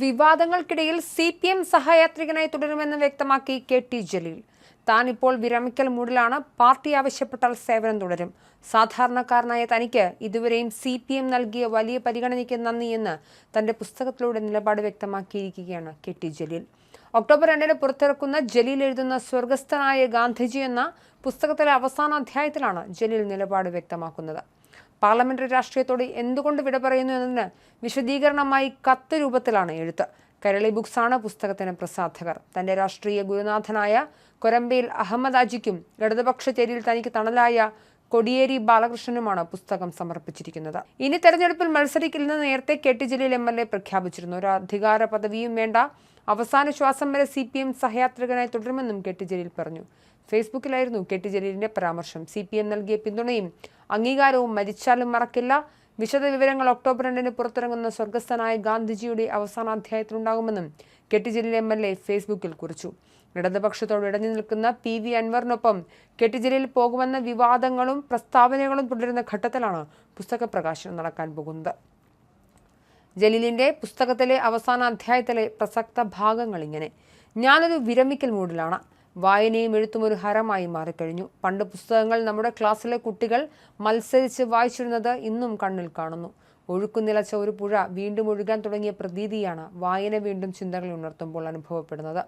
വിവാദങ്ങൾക്കിടയിൽ C P M സഹയാത്രികനായി തുടരുമെന്ന് വ്യക്തമാക്കി കെ ടി ജലീൽ. താൻ ഇപ്പോൾ വിരമിക്കൽ മൂടിലാണ്. പാർട്ടി ആവശ്യപ്പെട്ടാൽ സേവനം തുടരും. സാധാരണക്കാരനായ തനിക്ക് ഇതുവരെയും സി പി എം നൽകിയ വലിയ പരിഗണനയ്ക്ക് നന്ദിയെന്ന് തന്റെ പുസ്തകത്തിലൂടെ നിലപാട് വ്യക്തമാക്കിയിരിക്കുകയാണ് കെ ടി ജലീൽ. ഒക്ടോബർ രണ്ടിന് പുറത്തിറക്കുന്ന ജലീൽ എഴുതുന്ന സ്വർഗസ്ഥനായ ഗാന്ധിജി എന്ന പുസ്തകത്തിലെ അവസാന അധ്യായത്തിലാണ് ജലീൽ നിലപാട് വ്യക്തമാക്കുന്നത്. പാർലമെന്ററി രാഷ്ട്രീയത്തോട് എന്തുകൊണ്ട് വിട പറയുന്നു എന്നതിന് വിശദീകരണമായി കത്ത് രൂപത്തിലാണ് എഴുത്ത്. കരളി ബുക്സാണ് പുസ്തകത്തിന് പ്രസാധകർ. തന്റെ രാഷ്ട്രീയ ഗുരുനാഥനായ കൊരമ്പയിൽ അഹമ്മദ് അജിക്കും ഇടതുപക്ഷ ചേരിയിൽ തനിക്ക് തണലായ കൊടിയേരി ബാലകൃഷ്ണനുമാണ് പുസ്തകം സമർപ്പിച്ചിരിക്കുന്നത്. ഇനി തെരഞ്ഞെടുപ്പിൽ മത്സരിക്കില്ലെന്ന് നേരത്തെ K T Jaleel M L A പ്രഖ്യാപിച്ചിരുന്നു. ഒരു അധികാര പദവിയും വേണ്ട. അവസാന ശ്വാസം വരെ സി പി എം സഹയാത്രികനായി തുടരുമെന്നും കെ ടി ജലീൽ പറഞ്ഞു. ഫേസ്ബുക്കിലായിരുന്നു കെ ടി ജലീലിന്റെ പരാമർശം. സി പി എം നൽകിയ പിന്തുണയും അംഗീകാരവും മരിച്ചാലും മറക്കില്ല. വിശദ വിവരങ്ങൾ ഒക്ടോബർ രണ്ടിന് പുറത്തിറങ്ങുന്ന സ്വർഗസ്ഥനായ ഗാന്ധിജിയുടെ അവസാന അധ്യായത്തിലുണ്ടാകുമെന്നും K T M L A ഫേസ്ബുക്കിൽ കുറിച്ചു. ഇടതുപക്ഷത്തോട് ഇടഞ്ഞു നിൽക്കുന്ന പി വി അൻവറിനൊപ്പം കെട്ടിജലിൽ പോകുമെന്ന വിവാദങ്ങളും പ്രസ്താവനകളും തുടരുന്ന ഘട്ടത്തിലാണ് പുസ്തക പ്രകാശനം നടക്കാൻ പോകുന്നത്. ജലീലിന്റെ പുസ്തകത്തിലെ അവസാന അധ്യായത്തിലെ പ്രസക്ത ഭാഗങ്ങൾ ഇങ്ങനെ. ഞാനൊരു വിരമിക്കൽ മൂഡിലാണ് വായനയും എഴുത്തും ഒരു ഹരമായി മാറിക്കഴിഞ്ഞു. പണ്ട് പുസ്തകങ്ങൾ നമ്മുടെ ക്ലാസ്സിലെ കുട്ടികൾ മത്സരിച്ച് വായിച്ചിരുന്നത് ഇന്നും കണ്ണിൽ കാണുന്നു. ഒഴുക്കു നിലച്ച ഒരു പുഴ വീണ്ടും ഒഴുകാൻ തുടങ്ങിയ പ്രതീതിയാണ് വായന വീണ്ടും ചിന്തകൾ ഉണർത്തുമ്പോൾ അനുഭവപ്പെടുന്നത്.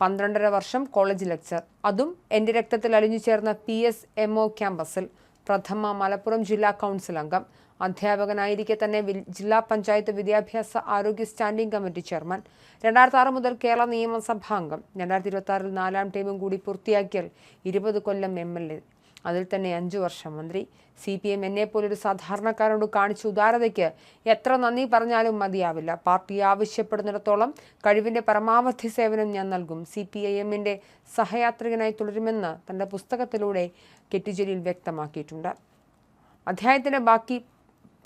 പന്ത്രണ്ടര വർഷം കോളേജ് ലെക്ചർ. അതും എന്റെ രക്തത്തിൽ അലിഞ്ഞു ചേർന്ന പി എസ് എം ഒ ക്യാമ്പസിൽ. പ്രഥമ മലപ്പുറം ജില്ലാ കൗൺസിൽ അംഗം. അധ്യാപകനായിരിക്കെ തന്നെ ജില്ലാ പഞ്ചായത്ത് വിദ്യാഭ്യാസ ആരോഗ്യ സ്റ്റാൻഡിംഗ് കമ്മിറ്റി ചെയർമാൻ. രണ്ടായിരത്തി ആറ് മുതൽ കേരള നിയമസഭാംഗം രണ്ടായിരത്തി ഇരുപത്തി ആറിൽ നാലാം ടൈമും കൂടി പൂർത്തിയാക്കിയാൽ ഇരുപത് കൊല്ലം എം എൽ എ അതിൽ തന്നെ അഞ്ചു വർഷം. മന്ത്രി സി പി എം പോലൊരു സാധാരണക്കാരോട് കാണിച്ച ഉദാരതയ്ക്ക് എത്ര നന്ദി പറഞ്ഞാലും മതിയാവില്ല. പാർട്ടി ആവശ്യപ്പെടുന്നിടത്തോളം കഴിവിന്റെ പരമാവധി സേവനം ഞാൻ നൽകും. സി പി ഐ എമ്മിന്റെ സഹയാത്രികനായി തുടരുമെന്ന് തന്റെ പുസ്തകത്തിലൂടെ കെറ്റിജലിൽ ജലീൽ വ്യക്തമാക്കിയിട്ടുണ്ട്. അധ്യായത്തിന്റെ ബാക്കി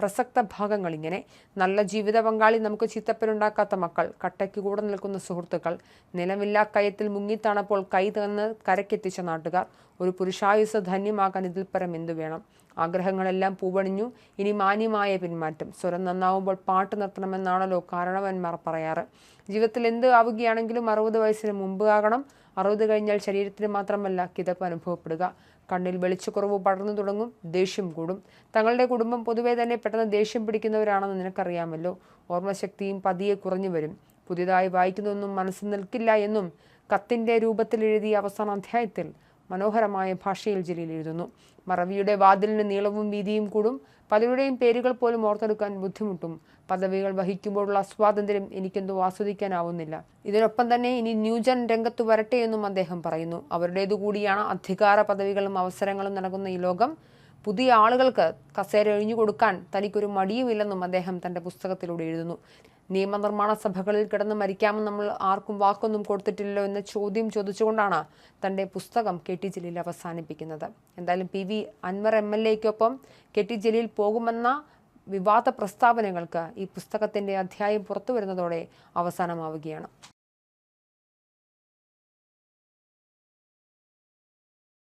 പ്രസക്ത ഭാഗങ്ങൾ ഇങ്ങനെ. നല്ല ജീവിത പങ്കാളി നമുക്ക് ചിത്തപ്പനുണ്ടാക്കാത്ത മക്കൾ കട്ടയ്ക്ക് കൂടെ നിൽക്കുന്ന സുഹൃത്തുക്കൾ നിലമില്ലാ കയത്തിൽ മുങ്ങിത്താണപ്പോൾ കൈ തന്ന് കരക്കെത്തിച്ച നാട്ടുകാർ ഒരു പുരുഷായുസ് ധന്യമാകാൻ ഇതിൽ പരം എന്തു വേണം? ആഗ്രഹങ്ങളെല്ലാം പൂവണിഞ്ഞു ഇനി മാന്യമായ പിന്മാറ്റം. സ്വരം നന്നാവുമ്പോൾ പാട്ട് നിർത്തണമെന്നാണല്ലോ കാരണവന്മാർ പറയാറ്. ജീവിതത്തിൽ എന്ത് ആവുകയാണെങ്കിലും അറുപത് വയസ്സിന് മുമ്പ് ആകണം അറുപത് കഴിഞ്ഞാൽ ശരീരത്തിന് മാത്രമല്ല കിതപ്പ് അനുഭവപ്പെടുക. കണ്ണിൽ വെളിച്ചക്കുറവ് പടർന്നു തുടങ്ങും ദേഷ്യം കൂടും. തങ്ങളുടെ കുടുംബം പൊതുവേ തന്നെ പെട്ടെന്ന് ദേഷ്യം പിടിക്കുന്നവരാണെന്ന് നിനക്കറിയാമല്ലോ. ഓർമ്മശക്തിയും പതിയെ കുറഞ്ഞു വരും. പുതിയതായി വായിക്കുന്നതൊന്നും മനസ്സിൽ നിൽക്കില്ല എന്നും കത്തിന്റെ രൂപത്തിൽ എഴുതിയ അവസാന അധ്യായത്തിൽ മനോഹരമായ ഭാഷയിൽ ജലീൽ എഴുതുന്നു. മറവിയുടെ വാതിലിന് നീളവും വീതിയും കൂടും. പലരുടെയും പേരുകൾ പോലും ഓർത്തെടുക്കാൻ ബുദ്ധിമുട്ടും. പദവികൾ വഹിക്കുമ്പോഴുള്ള സ്വാതന്ത്ര്യം എനിക്കെന്തോ ആസ്വദിക്കാനാവുന്നില്ല. ഇതിനൊപ്പം തന്നെ ഇനി ന്യൂജൻ രംഗത്ത് വരട്ടെ എന്നും അദ്ദേഹം പറയുന്നു. അവരുടേതു കൂടിയാണ് അധികാര പദവികളും അവസരങ്ങളും നടക്കുന്ന ഈ ലോകം. പുതിയ ആളുകൾക്ക് കസേര ഒഴിഞ്ഞു കൊടുക്കാൻ തനിക്കൊരു മടിയുമില്ലെന്നും അദ്ദേഹം തന്റെ പുസ്തകത്തിലൂടെ എഴുതുന്നു. നിയമനിർമ്മാണ സഭകളിൽ കിടന്ന് മരിക്കാമെന്ന് നമ്മൾ ആർക്കും വാക്കൊന്നും കൊടുത്തിട്ടില്ലല്ലോ എന്ന ചോദ്യം ചോദിച്ചുകൊണ്ടാണ് തന്റെ പുസ്തകം കെ ടി ജലീൽ അവസാനിപ്പിക്കുന്നത്. എന്തായാലും P V Anvar M L എക്കൊപ്പം K T Jaleel പോകുമെന്ന വിവാദ പ്രസ്താവനകൾക്ക് ഈ പുസ്തകത്തിന്റെ അധ്യായം പുറത്തു വരുന്നതോടെ അവസാനമാവുകയാണ്.